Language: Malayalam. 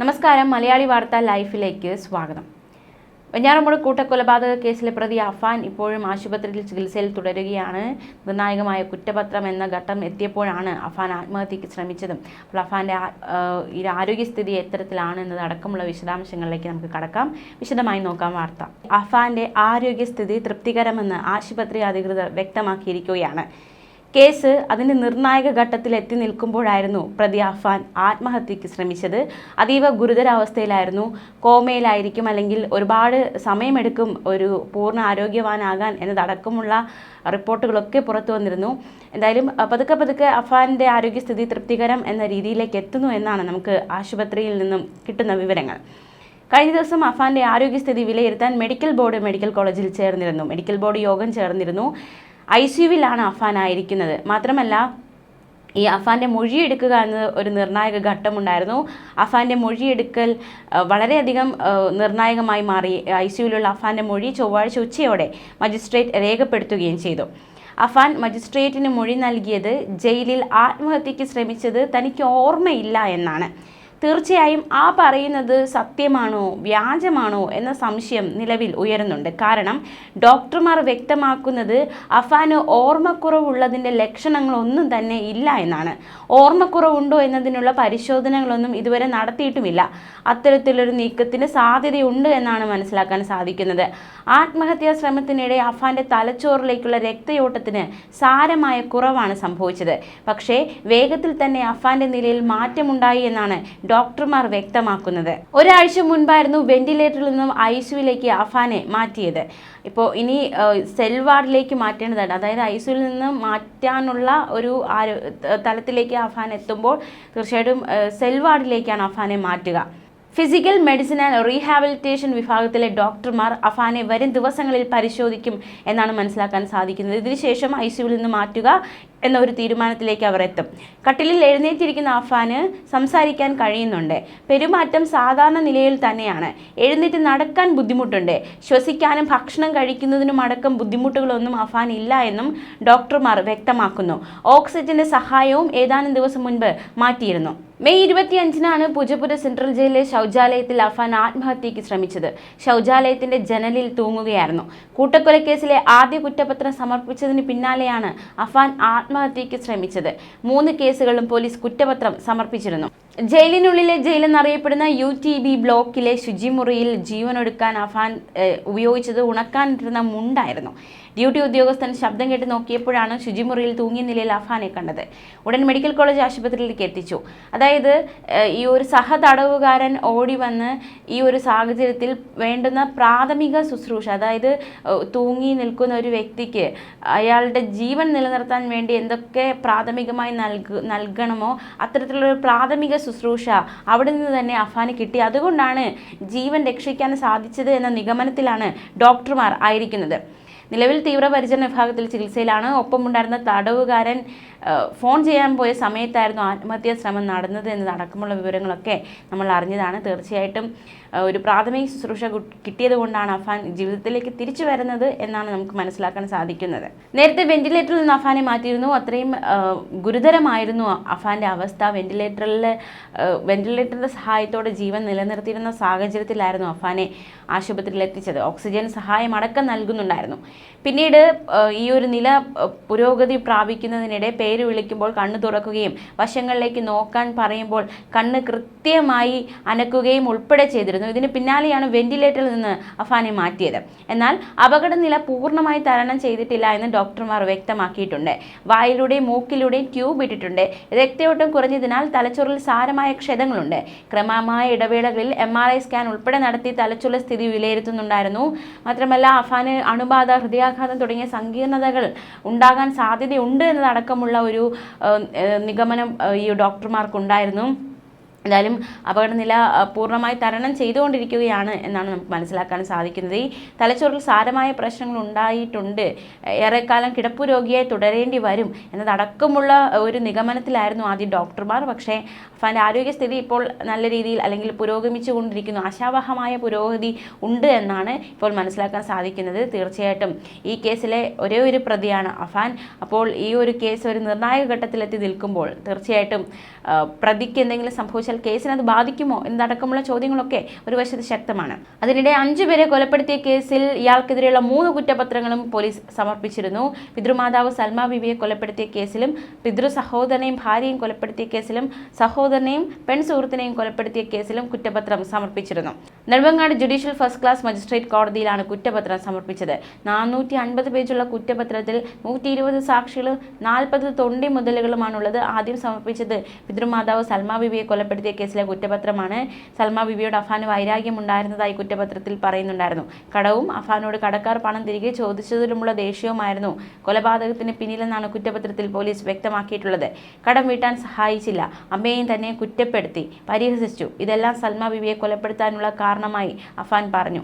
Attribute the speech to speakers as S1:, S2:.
S1: നമസ്കാരം. മലയാളി വാർത്ത ലൈഫിലേക്ക് സ്വാഗതം. വെഞ്ഞാറമ്പുഴ കൂട്ടക്കൊലപാതക കേസിലെ പ്രതി അഫാൻ ഇപ്പോഴും ആശുപത്രിയിൽ ചികിത്സയിൽ തുടരുകയാണ്. നിർണായകമായ കുറ്റപത്രം എന്ന ഘട്ടം എത്തിയപ്പോഴാണ് അഫാൻ ആത്മഹത്യക്ക് ശ്രമിച്ചതും. അപ്പോൾ അഫാന്റെ ആരോഗ്യസ്ഥിതി എത്തരത്തിലാണ് എന്നതടക്കമുള്ള വിശദാംശങ്ങളിലേക്ക് നമുക്ക് കടക്കാം. വിശദമായി നോക്കാം വാർത്ത. അഫാന്റെ ആരോഗ്യസ്ഥിതി തൃപ്തികരമെന്ന് ആശുപത്രി അധികൃതർ വ്യക്തമാക്കിയിരിക്കുകയാണ്. കേസ് അതിന്റെ നിർണായക ഘട്ടത്തിൽ എത്തി നിൽക്കുമ്പോഴായിരുന്നു പ്രതി അഫാൻ ആത്മഹത്യക്ക് ശ്രമിച്ചത്. അതീവ ഗുരുതരാവസ്ഥയിലായിരുന്നു. കോമയിലായിരിക്കും അല്ലെങ്കിൽ ഒരുപാട് സമയമെടുക്കും ഒരു പൂർണ ആരോഗ്യവാനാകാൻ എന്നതടക്കമുള്ള റിപ്പോർട്ടുകളൊക്കെ പുറത്തു വന്നിരുന്നു. എന്തായാലും പതുക്കെ പതുക്കെ അഫാന്റെ ആരോഗ്യസ്ഥിതി തൃപ്തികരം എന്ന രീതിയിലേക്ക് എത്തുന്നു എന്നാണ് നമുക്ക് ആശുപത്രിയിൽ നിന്നും കിട്ടുന്ന വിവരങ്ങൾ. കഴിഞ്ഞ ദിവസം അഫാന്റെ ആരോഗ്യസ്ഥിതി വിലയിരുത്താൻ മെഡിക്കൽ ബോർഡ് മെഡിക്കൽ കോളേജിൽ ചേർന്നിരുന്നു. മെഡിക്കൽ ബോർഡ് യോഗം ചേർന്നിരുന്നു. ഐ സിയുവിലാണ് അഫാൻ ആയിരിക്കുന്നത്. മാത്രമല്ല ഈ അഫാന്റെ മൊഴിയെടുക്കുക എന്നത് ഒരു നിർണായക ഘട്ടമുണ്ടായിരുന്നു. അഫാന്റെ മൊഴിയെടുക്കൽ വളരെയധികം നിർണായകമായി മാറി. ഐ സിയുവിലുള്ള അഫാന്റെ മൊഴി ചൊവ്വാഴ്ച ഉച്ചയോടെ മജിസ്ട്രേറ്റ് രേഖപ്പെടുത്തുകയും ചെയ്തു. അഫാൻ മജിസ്ട്രേറ്റിന് മൊഴി നൽകിയത് ജയിലിൽ ആത്മഹത്യക്ക് ശ്രമിച്ചത് തനിക്ക് ഓർമ്മയില്ല എന്നാണ്. തീർച്ചയായും ആ പറയുന്നത് സത്യമാണോ വ്യാജമാണോ എന്ന സംശയം നിലവിൽ ഉയരുന്നുണ്ട്. കാരണം ഡോക്ടർമാർ വ്യക്തമാക്കുന്നത് അഫാന് ഓർമ്മക്കുറവുള്ളതിന്റെ ലക്ഷണങ്ങളൊന്നും തന്നെ ഇല്ല എന്നാണ്. ഓർമ്മക്കുറവുണ്ടോ എന്നതിനുള്ള പരിശോധനകളൊന്നും ഇതുവരെ നടത്തിയിട്ടുമില്ല. അത്തരത്തിലൊരു നീക്കത്തിന് സാധ്യതയുണ്ട് എന്നാണ് മനസ്സിലാക്കാൻ സാധിക്കുന്നത്. ആത്മഹത്യാ ശ്രമത്തിനിടെ അഫാന്റെ തലച്ചോറിലേക്കുള്ള രക്തയോട്ടത്തിന് സാരമായ കുറവാണ് സംഭവിച്ചത്. പക്ഷേ വേഗത്തിൽ തന്നെ അഫാന്റെ നിലയിൽ മാറ്റമുണ്ടായി എന്നാണ് ഡോക്ടർമാർ വ്യക്തമാക്കുന്നത്. ഒരാഴ്ച മുൻപായിരുന്നു വെന്റിലേറ്ററിൽ നിന്നും ഐ സിയുവിലേക്ക് അഫാനെ മാറ്റിയത്. ഇപ്പോൾ ഇനി സെൽ വാർഡിലേക്ക് മാറ്റേണ്ടതാണ്. അതായത് ഐ സിയുവിൽ നിന്ന് മാറ്റാനുള്ള ഒരു ആരോ തലത്തിലേക്ക് അഫാൻ എത്തുമ്പോൾ തീർച്ചയായിട്ടും സെൽ വാർഡിലേക്കാണ് അഫാനെ മാറ്റുക. ഫിസിക്കൽ മെഡിസിൻ ആൻഡ് റീഹാബിലിറ്റേഷൻ വിഭാഗത്തിലെ ഡോക്ടർമാർ അഫാനെ വരും ദിവസങ്ങളിൽ പരിശോധിക്കും എന്നാണ് മനസ്സിലാക്കാൻ സാധിക്കുന്നത്. ഇതിനുശേഷം ഐ സിയുവിൽ നിന്ന് മാറ്റുക എന്ന ഒരു തീരുമാനത്തിലേക്ക് അവർ എത്തും. കട്ടിലിൽ എഴുന്നേറ്റിരിക്കുന്ന അഫാന് സംസാരിക്കാൻ കഴിയുന്നുണ്ട്. പെരുമാറ്റം സാധാരണ നിലയിൽ തന്നെയാണ്. എഴുന്നേറ്റ് നടക്കാൻ ബുദ്ധിമുട്ടുണ്ട്. ശ്വസിക്കാനും ഭക്ഷണം കഴിക്കുന്നതിനും അടക്കം ബുദ്ധിമുട്ടുകളൊന്നും അഫാൻ ഇല്ല എന്നും ഡോക്ടർമാർ വ്യക്തമാക്കുന്നു. ഓക്സിജന്റെ സഹായവും ഏതാനും ദിവസം മുൻപ് മാറ്റിയിരുന്നു. മെയ് ഇരുപത്തിയഞ്ചിനാണ് പൂജപ്പുര സെൻട്രൽ ജയിലിലെ ശൗചാലയത്തിൽ അഫാൻ ആത്മഹത്യയ്ക്ക് ശ്രമിച്ചത്. ശൗചാലയത്തിന്റെ ജനലിൽ തൂങ്ങുകയായിരുന്നു. കൂട്ടക്കൊലക്കേസിലെ ആദ്യ കുറ്റപത്രം സമർപ്പിച്ചതിന് പിന്നാലെയാണ് അഫാൻ ആത്മഹത്യയ്ക്ക് ശ്രമിച്ചത്. മൂന്ന് കേസുകളിലും പോലീസ് കുറ്റപത്രം സമർപ്പിച്ചിരുന്നു. ജയിലിനുള്ളിലെ ജയിലെന്നറിയപ്പെടുന്ന യു ടി ബി ബ്ലോക്കിലെ ശുചിമുറിയിൽ ജീവനൊടുക്കാൻ അഫാൻ ഉപയോഗിച്ചത് ഉണക്കാനിട്ടിരുന്ന മുണ്ടായിരുന്നു. ഡ്യൂട്ടി ഉദ്യോഗസ്ഥൻ ശബ്ദം കേട്ട് നോക്കിയപ്പോഴാണ് ശുചിമുറിയിൽ തൂങ്ങിയ നിലയിൽ അഫാനെ കണ്ടത്. ഉടൻ മെഡിക്കൽ കോളേജ് ആശുപത്രിയിലേക്ക് എത്തിച്ചു. അതായത് ഈ ഒരു സഹതടവുകാരൻ ഓടി വന്ന് ഈ ഒരു സാഹചര്യത്തിൽ വേണ്ടുന്ന പ്രാഥമിക ശുശ്രൂഷ അതായത് തൂങ്ങി നിൽക്കുന്ന ഒരു വ്യക്തിക്ക് അയാളുടെ ജീവൻ നിലനിർത്താൻ വേണ്ടി എന്തൊക്കെ പ്രാഥമികമായി നൽകു നൽകണമോ അത്തരത്തിലുള്ള പ്രാഥമിക ശുശ്രൂഷ അവിടെ നിന്ന് തന്നെ അഫാന് കിട്ടി. അതുകൊണ്ടാണ് ജീവൻ രക്ഷിക്കാൻ സാധിച്ചത് എന്ന നിഗമനത്തിലാണ് ഡോക്ടർമാർ ആയിരിക്കുന്നത്. നിലവിൽ തീവ്രപരിചരണ വിഭാഗത്തിൽ ചികിത്സയിലാണ്. ഒപ്പമുണ്ടായിരുന്ന തടവുകാരൻ ഫോൺ ചെയ്യാൻ പോയ സമയത്തായിരുന്നു ആത്മഹത്യാ ശ്രമം നടന്നത് എന്നതടക്കമുള്ള വിവരങ്ങളൊക്കെ നമ്മൾ അറിഞ്ഞതാണ്. തീർച്ചയായിട്ടും ഒരു പ്രാഥമിക ശുശ്രൂഷ കിട്ടിയത് കൊണ്ടാണ് അഫാൻ ജീവിതത്തിലേക്ക് തിരിച്ചു വരുന്നത് എന്നാണ് നമുക്ക് മനസ്സിലാക്കാൻ സാധിക്കുന്നത്. നേരത്തെ വെന്റിലേറ്ററിൽ നിന്ന് അഫാനെ മാറ്റിയിരുന്നു. അത്രയും ഗുരുതരമായിരുന്നു അഫാന്റെ അവസ്ഥ. വെന്റിലേറ്ററിൽ വെന്റിലേറ്ററിന്റെ സഹായത്തോടെ ജീവൻ നിലനിർത്തിയിരുന്ന സാഹചര്യത്തിലായിരുന്നു അഫാനെ ആശുപത്രിയിൽ എത്തിച്ചത് ഓക്സിജൻ സഹായം അടക്കം നൽകുന്നുണ്ടായിരുന്നു. പിന്നീട് ഈ ഒരു നില പുരോഗതി പ്രാപിക്കുന്നതിനിടെ പേര് വിളിക്കുമ്പോൾ കണ്ണ് തുറക്കുകയും വശങ്ങളിലേക്ക് നോക്കാൻ പറയുമ്പോൾ കണ്ണ് കൃത്യമായി അനക്കുകയും ഉൾപ്പെടെ ചെയ്തിരുന്നു. ഇതിന് പിന്നാലെയാണ് വെന്റിലേറ്ററിൽ നിന്ന് അഫാനെ മാറ്റിയത്. എന്നാൽ അപകടനില പൂർണമായി തരണം ചെയ്തിട്ടില്ല എന്ന് ഡോക്ടർമാർ വ്യക്തമാക്കിയിട്ടുണ്ട്. വായിലൂടെയും മൂക്കിലൂടെയും ട്യൂബ് ഇട്ടിട്ടുണ്ട്. രക്തയോട്ടം കുറഞ്ഞതിനാൽ തലച്ചോറിൽ സാരമായ ക്ഷതങ്ങളുണ്ട്. ക്രമമായ ഇടവേളകളിൽ എം ആർ ഐ സ്കാൻ ഉൾപ്പെടെ നടത്തി തലച്ചോറിലെ സ്ഥിതി വിലയിരുത്തുന്നുണ്ടായിരുന്നു. മാത്രമല്ല അഫാന് അണുബാധ ഹൃദയാഘാതം തുടങ്ങിയ സങ്കീർണതകൾ ഉണ്ടാകാൻ സാധ്യതയുണ്ട് എന്നതടക്കമുള്ള ഒരു നിഗമനം ഈ ഡോക്ടർമാർക്കുണ്ടായിരുന്നു. എന്തായാലും അപകടനില പൂർണമായി തരണം ചെയ്തുകൊണ്ടിരിക്കുകയാണ് എന്നാണ് നമുക്ക് മനസ്സിലാക്കാൻ സാധിക്കുന്നത്. ഈ തലച്ചോറിൽ സാരമായ പ്രശ്നങ്ങൾ ഉണ്ടായിട്ടുണ്ട്. ഏറെക്കാലം കിടപ്പു രോഗിയായി തുടരേണ്ടി വരും എന്നതടക്കമുള്ള ഒരു നിഗമനത്തിലായിരുന്നു ആദ്യം ഡോക്ടർമാർ. പക്ഷേ അഫാന്റെ ആരോഗ്യസ്ഥിതി ഇപ്പോൾ നല്ല രീതിയിൽ അല്ലെങ്കിൽ പുരോഗമിച്ചു കൊണ്ടിരിക്കുന്നു ആശാവഹമായ പുരോഗതി ഉണ്ട് എന്നാണ് ഇപ്പോൾ മനസ്സിലാക്കാൻ സാധിക്കുന്നത് തീർച്ചയായിട്ടും. ഈ കേസിലെ ഒരേ ഒരു പ്രതിയാണ് അഫാൻ. അപ്പോൾ ഈ ഒരു കേസ് ഒരു നിർണായക ഘട്ടത്തിലെത്തി നിൽക്കുമ്പോൾ തീർച്ചയായിട്ടും പ്രതിക്ക് എന്തെങ്കിലും സംഭവിച്ചാൽ വെച്ചാൽ കേസിനെ അത് ബാധിക്കുമോ എന്നതടക്കമുള്ള ചോദ്യങ്ങളൊക്കെ ഒരു വശത്ത് ശക്തമാണ്. അതിനിടെ അഞ്ചുപേരെ കൊലപ്പെടുത്തിയ കേസിൽ ഇയാൾക്കെതിരെയുള്ള മൂന്ന് കുറ്റപത്രങ്ങളും പോലീസ് സമർപ്പിച്ചിരുന്നു. പിതൃമാതാവ് സൽമ ബിബിയെ കൊലപ്പെടുത്തിയ കേസിലും പിതൃ സഹോദരനെയും ഭാര്യയും കൊലപ്പെടുത്തിയ കേസിലും സഹോദരനെയും പെൺ സുഹൃത്തിനെയും കൊലപ്പെടുത്തിയ കേസിലും കുറ്റപത്രം സമർപ്പിച്ചിരുന്നു. Nedumangad judicial first class magistrate കോടതിയിലാണ് കുറ്റപത്രം സമർപ്പിച്ചത്. നാനൂറ്റി അൻപത് പേജുള്ള കുറ്റപത്രത്തിൽ നൂറ്റി ഇരുപത് സാക്ഷികളും നാൽപ്പത് തൊണ്ടി മുതലുകളുമാണുള്ളത് ആദ്യം സമർപ്പിച്ചത്. പിതൃമാതാവ് സൽമാ ബിബിയെ കൊലപ്പെടുത്തിയ കേസിലെ കുറ്റപത്രമാണ്. സൽമാ ബിബിയോട് അഫാന് വൈരാഗ്യം ഉണ്ടായിരുന്നതായി കുറ്റപത്രത്തിൽ പറയുന്നുണ്ടായിരുന്നു. കടവും അഫാനോട് കടക്കാർ പണം തിരികെ ചോദിച്ചതിലുമുള്ള ദേഷ്യവുമായിരുന്നു. കൊലപാതകത്തിന് പിന്നിലെന്നാണ് കുറ്റപത്രത്തിൽ പോലീസ് വ്യക്തമാക്കിയിട്ടുള്ളത്. കടം വീട്ടാൻ സഹായിച്ചില്ല. അമ്മയെയും തന്നെ കുറ്റപ്പെടുത്തി. പരിഹസിച്ചു. ഇതെല്ലാം സൽമാ ബിബിയെ കൊലപ്പെടുത്താനുള്ള കാരണമായി അഫാൻ പറഞ്ഞു.